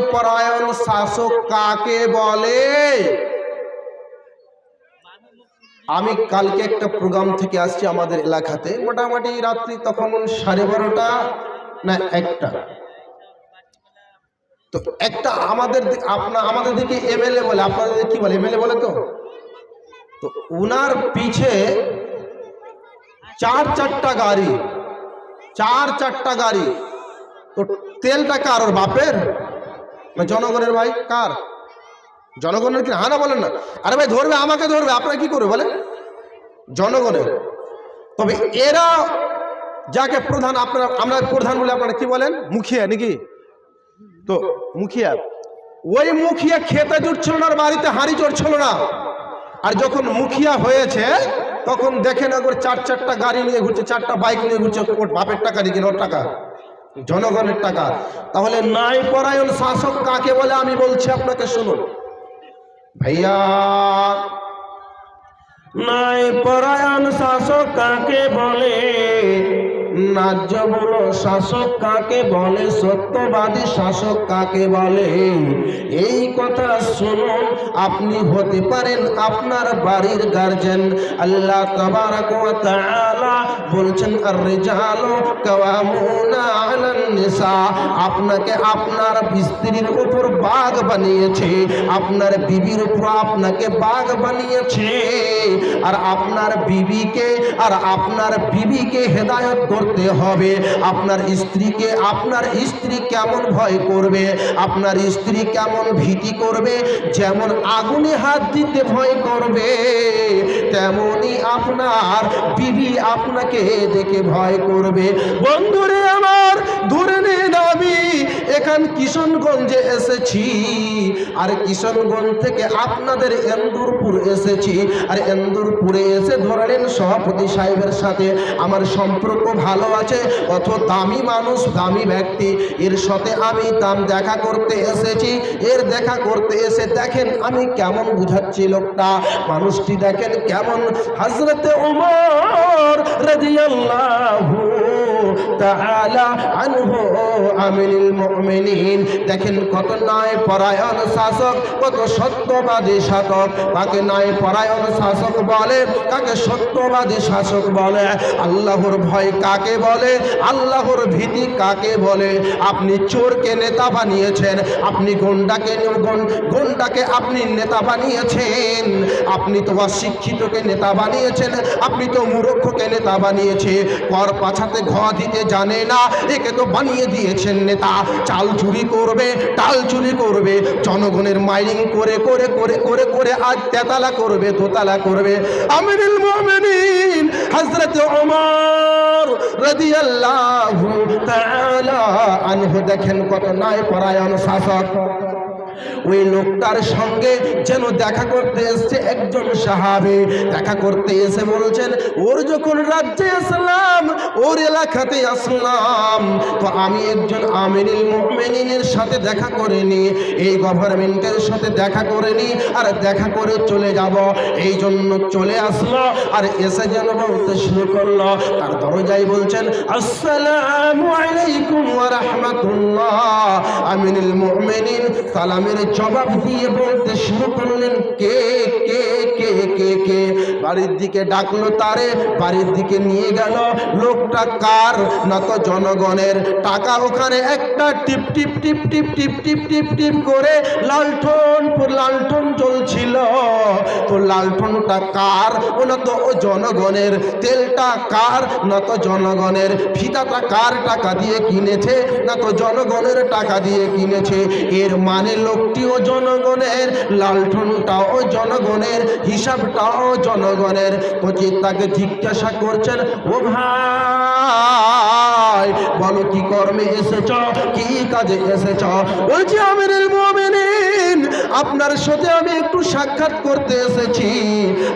পরায়ণ শাসক কাকে বলে? আমি কালকে একটা প্রোগ্রাম থেকে আসছি আমাদের এলাকাতে। মোটামুটি রাত্রি তখন সাড়ে বারোটা না একটা। তো একটা আমাদের দি- আপনা আমাদের দিকে এমএলএ বলে, আপনাদের কি বলে? এমএলএ বলে তো? তো উনার পিছে চার চারটা গাড়ি, চার চারটা গাড়ি। তো তেলটা কার ওর বাপের? না জনগণের ভাই, কার? জনগণের কি? হ্যাঁ না, বলেন না। আরে ভাই, ধরবে, আমাকে ধরবে, আপনারা কি করবে, বলেন? জনগণের। তবে এরা যাকে প্রধান, আপনারা, আমরা প্রধান বলে আপনারা কি বলেন? মুখিয়া নাকি? তো, মুখিয়া। ওই মুখিয়া খেতে জুটছিল না আর বাড়িতে হাঁড়ি চড়ছিল না। আর যখন মুখিয়া হয়েছে, তখন দেখেন একবার চার চারটা গাড়ি নিয়ে ঘুরছে, চারটা বাইক নিয়ে ঘুরছে ওর বাপের টাকা দিকে ওর টাকা? জনগণের টাকা। তাহলে নাই পরায়ণ শাসক কাকে বলে? আমি বলছি আপনাকে, শুনুন। ভাইয়া, নাই পরায়ণ শাসক কাকে বলে? ন্যায্য বলো শাসক কাকে বলে? সত্যবাদী শাসক কাকে বলে? এই কথা শুনুন, আপনি হতে পারেন আপনার বাড়ির গার্জেন আল্লাহ তাবারাক তাআলা বলছেন আর রিজালু কাওয়ামুনা আলান নিসা। আপনাকে আপনার স্ত্রীর উপর বাঘ বানিয়েছে, আপনার বিবির উপর আপনাকে বাঘ বানিয়েছে। আর আপনার বিবিকে, আর আপনার বিবিকে হেদায়ত করতে হবে। আপনার স্ত্রীকে, আপনার স্ত্রী কেমন ভয় করবে? আপনার স্ত্রী কেমন ভীতি করবে? যেমন আগুনে হাত দিতে ভয় করবে, তেমনি আপনার বিবি আপনাকে দেখে ভয় করবে। বন্ধুরে আমার, ধরে নিন আমি এখান কিশনগঞ্জে এসেছি। আর কিশনগঞ্জ থেকে আপনাদের এন্দুরপুর এসেছি। আর এন্দুরপুরে এসে ধরলেন সভাপতি সাহেবের সাথে। আমার সম্পর্ক ভালো আছে অত দামি মানুষ, দামি ব্যক্তি। এর সাথে আমি দাম দেখা করতে এসেছি। এর দেখা করতে এসে দেখেন আমি কেমন বুঝাচ্ছি লোকটা। মানুষটি দেখেন কেমন। হজরতে উমর রাদিয়াল্লাহু তাআলা আনহু আমিনুল মুমিনিন। দেখেন কত নয় পরায়ণ শাসক, কত সত্যবাদী শাসক। তাকে নয় পরায়ণ শাসক বলে তাকে সত্যবাদী শাসক বলে? আল্লাহর ভয় কাকে বলে? আল্লাহর ভীতি কাকে বলে? আপনি চোরকে নেতা বানিয়েছেন, আপনি গন্ডাকে গন- গন্ডাকে আপনি নেতা বানিয়েছেন। আপনি তো অশিক্ষিতকে নেতা বানিয়েছেন, আপনি তো মূর্খকে নেতা বানিয়েছে। কর পাছাতে ঘ দিতে জানে না, একে তো বানিয়ে দিয়েছেন নেতা। চাল চুরি করবে টাল চুরি করবে, জনগণের মাইরিং করে করে করে করে করে আজ তেতালা করবে, দোতলা করবে। আমিনুল মুমিনিন হযরত ওমর রাদিয়াল্লাহু তাআলা আনহু দেখেন কত নাই পরায়ণ শাসক। ওই লোকটার সঙ্গে যেন দেখা করতে এসছে একজন সাহাবে। দেখা করতে এসে বলছেন, ওর যখন রাজ্যে আসলাম, ওর এলাকাতে আসলাম। তো আমি একজন আমিনুল মুমিনিনের সাথে দেখা করে নি এই গভর্নমেন্টের সাথে দেখা করে নি আর দেখা করে চলে যাব। এই জন্য চলে আসলো, আর এসে যেন বলতে শুরু করল। তার দরজায় বলছেন, আসসালামু আলাইকুম ওয়া রাহমাতুল্লাহ। আমিনুল মুমিনিন সালামের জবাব দিয়ে বলতে শুরু করলেন, কে কে কে কে কে? বাড়ির দিকে ডাকলো তারে, বাড়ির দিকে নিয়ে গেল। লোকটা কার না তো জনগণের? টাকা ওখানে একটা টিপ টিপ টিপ টিপ টিপ টিপ টিপ করে লালঠন লালটন চলছিল তো লালটনটা কার? ও না তো জনগণের তেলটা কার? না তো জনগণের ফিতাটা কার টাকা দিয়ে কিনেছে? না তো জনগণের টাকা দিয়ে কিনেছে? এর মানে লোকটিও জনগণের লালটনটাও জনগণের, হিসাবটাও জনগণের। পচি তাকে জিজ্ঞাসা করছেন, ও ভাই, বলো কি কর্মে এসেছ? কি কাজে এসেছ? বলছি মুমিনিন আপনার সাথে আমি একটু সাক্ষাৎ করতে এসেছি।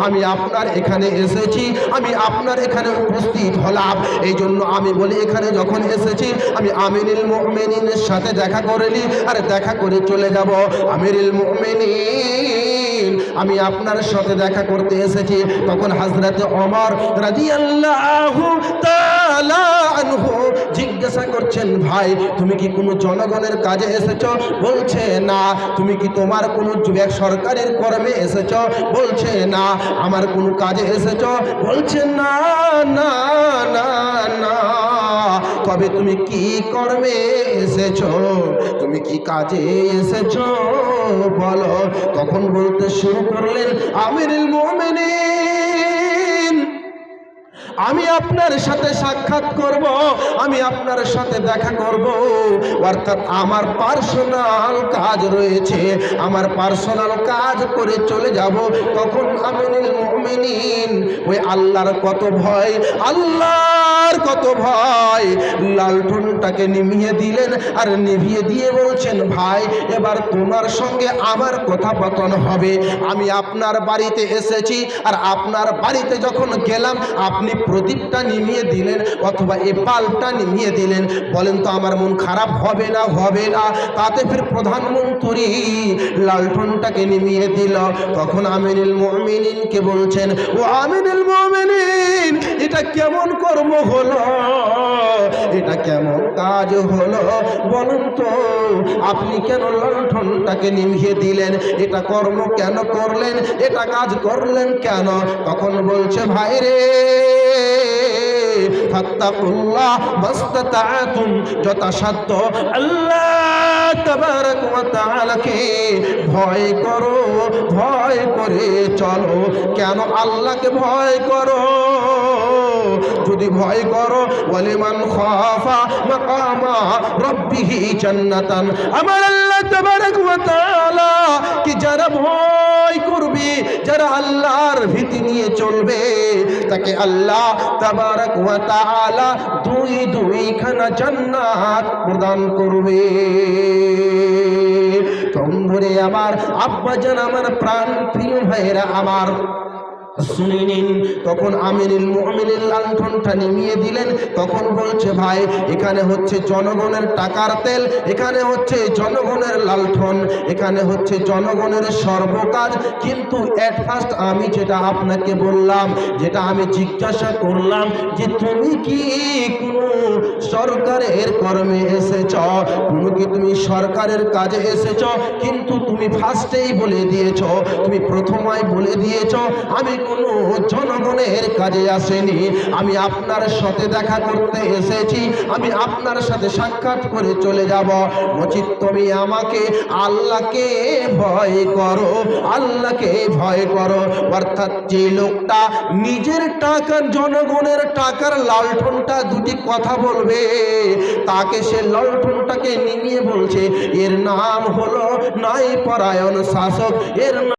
আমি আপনার এখানে এসেছি, আমি আপনার এখানে উপস্থিত হলাম। এই জন্য আমি বলি, এখানে যখন এসেছি, আমি আমিরুল মুমিনিনের সাথে দেখা করে নিই আর দেখা করে চলে যাব। আমিরুল মুমিনিন, আমি আপনার সাথে দেখা করতে এসেছি। তখন হাজরাতে অমর তাআলা তাআলা জিজ্ঞাসা করছেন, ভাই, তুমি কি কোনো জনগণের কাজে এসেছ? বলছে, না। তুমি কি তোমার কোনো যুবক সরকারের কর্মে এসেছ? বলছে, না। আমার কোনো কাজে এসেছ? বলছে, না না না না। তবে তুমি কি কর্মে এসেছ? তুমি কি কাজে এসেছ? বলো। তখন বলতে শুরু করলেন, আমিরুল মুমিনিন। আমি আপনার সাথে সাক্ষাৎ করব, আমি আপনার সাথে দেখা করব। অর্থাৎ আমার পার্সোনাল কাজ রয়েছে, আমার পার্সোনাল কাজ করে চলে যাব। তখন আমিনুল মুমিনিন, ওই আল্লাহর কত ভয়, আল্লাহর কত ভয়, লালটনটাকে নিভিয়ে দিলেন আর নিভিয়ে দিয়ে বলছেন, ভাই, এবার তোমার সঙ্গে আমার কথাপতন হবে। আমি আপনার বাড়িতে এসেছি আর আপনার বাড়িতে যখন গেলাম, আপনি প্রদীপটা নিমিয়ে দিলেন অথবা এ পালটা নিমিয়ে দিলেন। বলেন তো আমার মন খারাপ হবে না হবে না। তাতে ফের প্রধানমন্ত্রী লালটনটাকে নিমিয়ে দিল। তখন আমিনুল মমিনিনকে বলছেন, ও আমিনুল মমিনিন, এটা কেমন কর্ম হলো? এটা কেমন কাজ হলো? বলুন তো, আপনি কেন লণ্ঠনটাকে নিভিয়ে দিলেন? এটা কর্ম কেন করলেন? এটা কাজ করলেন কেন? তখন বলছে ভাই রে আল্লাহ ভয় করো, ভয় করে চলো। কেন আল্লাহকে ভয় করো? যদি ভয় করো, ওয়ালিমান খাফা মাকামা রাব্বিহি জান্নাতান। আমার আল্লাহ ওয়া তাআলা কি যারা ভয় করবে যারা আল্লাহর ভীতি নিয়ে চলবে। তাকে আল্লাহ তাবারক ওয়া তাআলা দুই দুইখানা জান্নাত প্রদান করবে। তম্বরে আমার আব্বাজান, আমার প্রাণ, প্রিয় ভাইরা আমার শুনে নিন। তখন আমিনুল মুমিনের লালঠনটা নিমিয়ে দিলেন। তখন বলছে, ভাই, এখানে হচ্ছে জনগণের টাকার তেল, এখানে হচ্ছে জনগণের লালঠন, এখানে হচ্ছে জনগণের সর্বকাজ। কিন্তু এট ফার্স্ট আমি যেটা আপনাকে বললাম, যেটা আমি জিজ্ঞাসা করলাম যে তুমি কি কোনো সরকারের কর্মে এসেছ? কোনো কি তুমি সরকারের কাজে এসেছ? কিন্তু তুমি ফার্স্টেই বলে দিয়েছ, তুমি প্রথমায় বলে দিয়েছ। আমি কোনো জনগণের কাজে আসেনি। আমি আপনার সাথে দেখা করতে এসেছি। আমি আপনার সাথে সাক্ষাৎ করে চলে যাব। উচিত তুমি আমাকে আল্লাহকে ভয় করো, আল্লাহকে ভয় করো। অর্থাৎ যে লোকটা নিজের টাকার, জনগণের টাকার লালঠনটা দুটি কথা বলবে, তাকে সে লালঠনটাকে নিমিয়ে বলছে, এর নাম হলো নাই পরায়ণ শাসক, এর